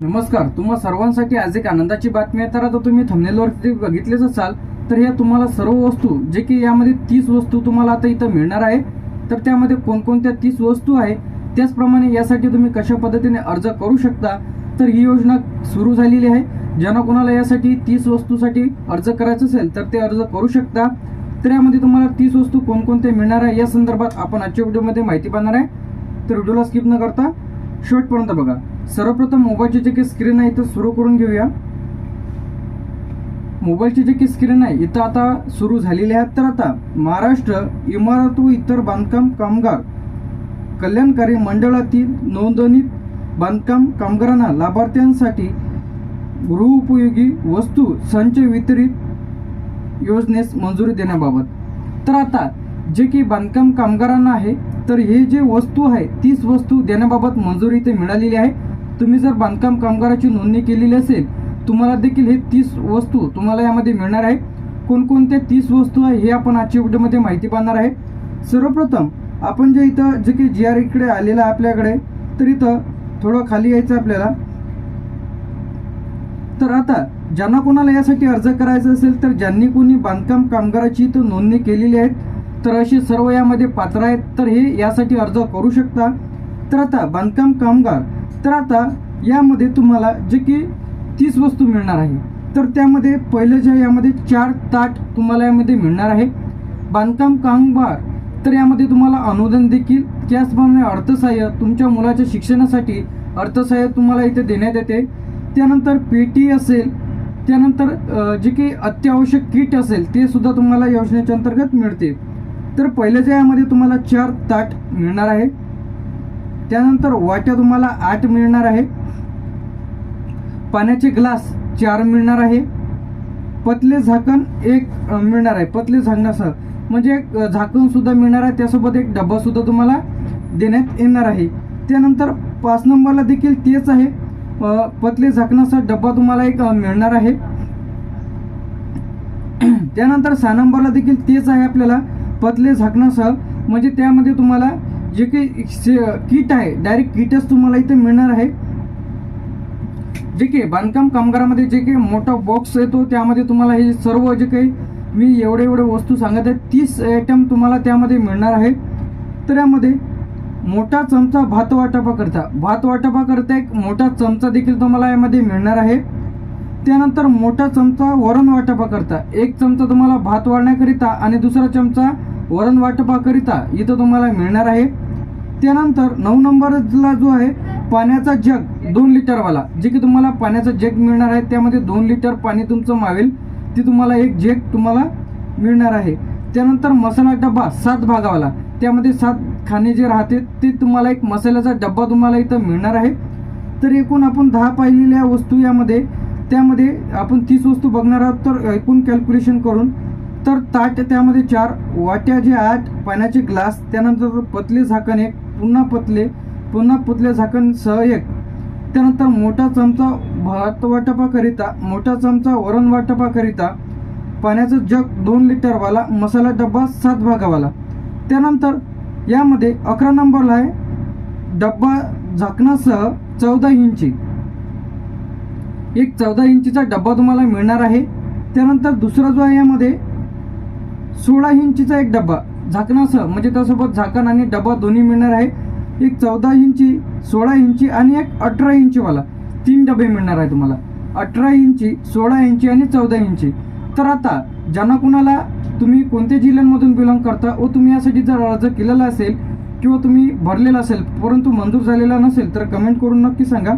नमस्कार तुम्हा सर्वांसाठी आज एक आनंदाची बातमी आहे. तर आता तुम्ही थंबनेलवरती बघितलेच असाल तर ह्या तुम्हाला सर्व वस्तू जे की यामध्ये तीस वस्तू तुम्हाला आता इथं मिळणार आहे तर त्यामध्ये कोणकोणत्या तीस वस्तू आहे त्याचप्रमाणे यासाठी तुम्ही कशा पद्धतीने अर्ज करू शकता तर ही योजना सुरू झालेली आहे. ज्यांना कोणाला यासाठी तीस वस्तूसाठी अर्ज करायचं असेल तर ते अर्ज करू शकता. तर यामध्ये तुम्हाला तीस वस्तू कोणकोणत्या मिळणार आहे या संदर्भात आपण आजच्या व्हिडिओमध्ये माहिती पाहणार आहे. तर व्हिडिओला स्किप न करता शेवटपर्यंत बघा. सर्वप्रथम मोबाईलची जे काही स्क्रीन आहे इथं सुरू करून घेऊया. मोबाईलची जे काही स्क्रीन आहे इथं आता सुरू झालेली आहे. तर आता महाराष्ट्र इमारत व इतर बांधकाम कामगार कल्याणकारी मंडळातील नोंदणीत बांधकाम कामगारांना लाभार्थ्यांसाठी गृहउपयोगी वस्तू संच वितरित योजनेस मंजुरी देण्याबाबत. तर आता जे की बांधकाम कामगारांना आहे तर हे जे वस्तू आहे तीच वस्तू देण्याबाबत मंजुरी इथे मिळालेली आहे. तुम्ही जर बांधकाम कामगाराची नोंदणी केलेली असेल तुम्हाला देखील हे तीस वस्तू तुम्हाला यामध्ये मिळणार आहे कोणकोणत्या तीस वस्तू आहे हे आपण आजच्या व्हिडिओमध्ये माहिती पाहणार आहे. सर्वप्रथम आपण जे इथं जे की जी आर इकडे आलेलं आहे आपल्याकडे तर इथं थोडं खाली यायचं आपल्याला. तर आता ज्यांना कोणाला यासाठी अर्ज करायचा असेल तर ज्यांनी कोणी बांधकाम कामगाराची इथं नोंदणी केलेली आहे तर असे सर्व यामध्ये पात्र आहेत. तर हे यासाठी अर्ज करू शकता. तर आता बांधकाम कामगार तर आता यामध्ये तुम्हाला जे की तीस वस्तू मिळणार आहे. तर त्यामध्ये पहिलं जे यामध्ये चार ताट तुम्हाला यामध्ये मिळणार आहे. बांधकाम कामगार तर यामध्ये तुम्हाला अनुदान देखील त्याचप्रमाणे अर्थसहाय्य तुमच्या मुलाच्या शिक्षणासाठी अर्थसहाय्य तुम्हाला इथे देण्यात येते. त्यानंतर पेटी असेल त्यानंतर जे की अत्यावश्यक किट असेल ते सुद्धा तुम्हाला योजनेच्या अंतर्गत मिळते. तर पहिल्याच्या यामध्ये तुम्हाला चार ताट मिळणार आहे. त्यानंतर वाट्या तुम्हाला आठ मिळणार आहे. पाण्याचे ग्लास चार मिळणार आहे. पतले झाकण एक मिळणार आहे. पतले झाकणासह. म्हणजे एक झाकण सुद्धा मिळणार आहे. त्यासोबत एक डब्बा सुद्धा तुम्हाला देण्यात येणार आहे. त्यानंतर पाच नंबरला देखील तेच आहे. पतले झाकणाचा डब्बा तुम्हाला एक मिळणार आहे. त्यानंतर सहा नंबरला देखील तेच आहे आपल्याला. पतले झाकणासह. म्हणजे त्यामध्ये तुम्हाला जे काही किट आहे डायरेक्ट किटच तुम्हाला इथे मिळणार आहे. जे काही बांधकाम कामगारामध्ये जे काही मोठा बॉक्स येतो त्यामध्ये तुम्हाला हे सर्व जे काही मी एवढे एवढे वस्तू सांगत आहे तीस आयटम तुम्हाला त्यामध्ये मिळणार आहे. तर यामध्ये मोठा चमचा भात वाटपा करता. भात वाटपाकरता एक मोठा चमचा देखील तुम्हाला यामध्ये मिळणार आहे. त्यानंतर मोठा चमचा वरण वाटपाकरता एक चमचा तुम्हाला भात वाढण्याकरिता आणि दुसरा चमचा वरण वाटपाकरिता इथं तुम्हाला मिळणार आहे. त्यानंतर नऊ नंबरला जो आहे पाण्याचा जग दोन लिटरवाला. जे की तुम्हाला पाण्याचा जग मिळणार आहे त्यामध्ये दोन लिटर पाणी तुमचं मावेल. ती तुम्हाला एक जग तुम्हाला मिळणार आहे. त्यानंतर मसाला डब्बा सात भागावाला. त्यामध्ये सात खाणे जे राहते ते तुम्हाला एक मसाल्याचा डब्बा तुम्हाला इथं मिळणार आहे. तर एकूण आपण दहा पाहिलेल्या वस्तू यामध्ये त्यामध्ये आपण तीस वस्तू बघणार आहोत. तर एकूण कॅल्क्युलेशन करून तर ताट त्यामध्ये चार वाट्या जे आठ पाण्याचे ग्लास त्यानंतर पतले झाकण एक पुन्हा पतले पुन्हा पुतले झाकण सह एक. त्यानंतर मोठा चमचा भात वाटपाकरिता मोठा चमचा वरण वाटपाकरिता पाण्याचं जग दोन लिटरवाला मसाला डब्बा सात भागावाला. त्यानंतर यामध्ये अकरा नंबरला आहे डब्बा झाकणासह चौदा इंची. एक चौदा इंचीचा डब्बा तुम्हाला मिळणार आहे. त्यानंतर दुसरा जो आहे यामध्ये सोळा इंचीचा एक डबा झाकणासह म्हणजे त्यासोबत झाकण आणि डबा दोन्ही मिळणार आहे. एक चौदा इंची सोळा इंची आणि एक अठरा इंचीवाला. तीन डबे मिळणार आहे तुम्हाला. अठरा इंची सोळा इंची आणि चौदा इंची. तर आता ज्यांना कुणाला तुम्ही कोणत्या जिल्ह्यांमधून बिलॉंग करता व तुम्ही यासाठी जर अर्ज केलेला असेल किंवा तुम्ही भरलेला असेल परंतु मंजूर झालेला नसेल तर कमेंट करून नक्की सांगा.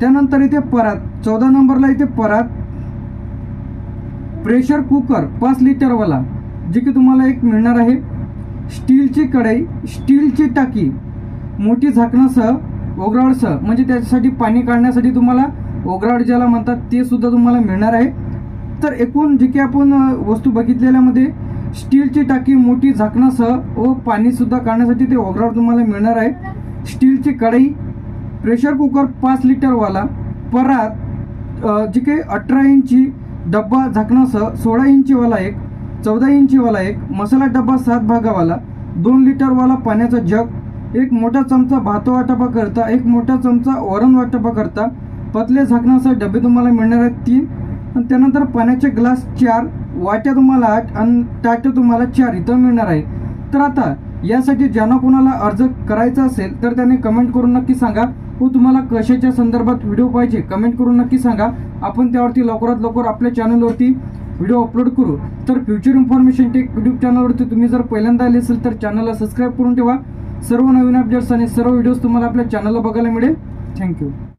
त्यानंतर इथे परात चौदा नंबरला इथे परात प्रेशर कुकर पाच लिटरवाला जे की तुम्हाला एक मिळणार आहे. स्टीलची कढई स्टीलची टाकी मोठी झाकणासह ओगराडसह म्हणजे त्याच्यासाठी पाणी काढण्यासाठी तुम्हाला ओगराड ज्याला म्हणतात ते सुद्धा तुम्हाला मिळणार आहे. तर एकूण जे की आपण वस्तू बघितलेल्यामध्ये स्टीलची टाकी मोठी झाकणासह व पाणीसुद्धा काढण्यासाठी ते ओगराड तुम्हाला मिळणार आहे. स्टीलची कढई प्रेशर कुकर पाच लिटरवाला परात जी जे काही अठरा इंची डब्बा झाकणासह सोळा इंचीवाला एक चौदा इंचीवाला एक मसाला डब्बा सात भागावाला दोन लिटरवाला पाण्याचा जग एक मोठा चमचा भात वाटपा करता एक मोठा चमचा वरण वाटपा करता पतले झाकणासह डबे तुम्हाला मिळणार आहेत तीन. आणि त्यानंतर पाण्याचे ग्लास चार वाट्या तुम्हाला आठ आणि टाट्या तुम्हाला चार इथं मिळणार आहे. तर आता यासाठी ज्यांना कोणाला अर्ज करायचा असेल तर त्यांनी कमेंट करून नक्की सांगा. व तुम्हाला कशाच्या संदर्भात व्हिडिओ पाहिजे कमेंट करून नक्की सांगा. आपण त्यावरती लवकरात लवकर आपल्या चॅनलवरती व्हिडिओ अपलोड करू. तर फ्युचर इन्फॉर्मेशन टेक यूट्यूब चॅनलवरती तुम्ही जर पहिल्यांदा आले असेल तर चॅनलला सबस्क्राईब करून ठेवा. सर्व नवीन अपडेट्स आणि सर्व व्हिडिओज तुम्हाला आपल्या चॅनलला बघायला मिळेल. थँक्यू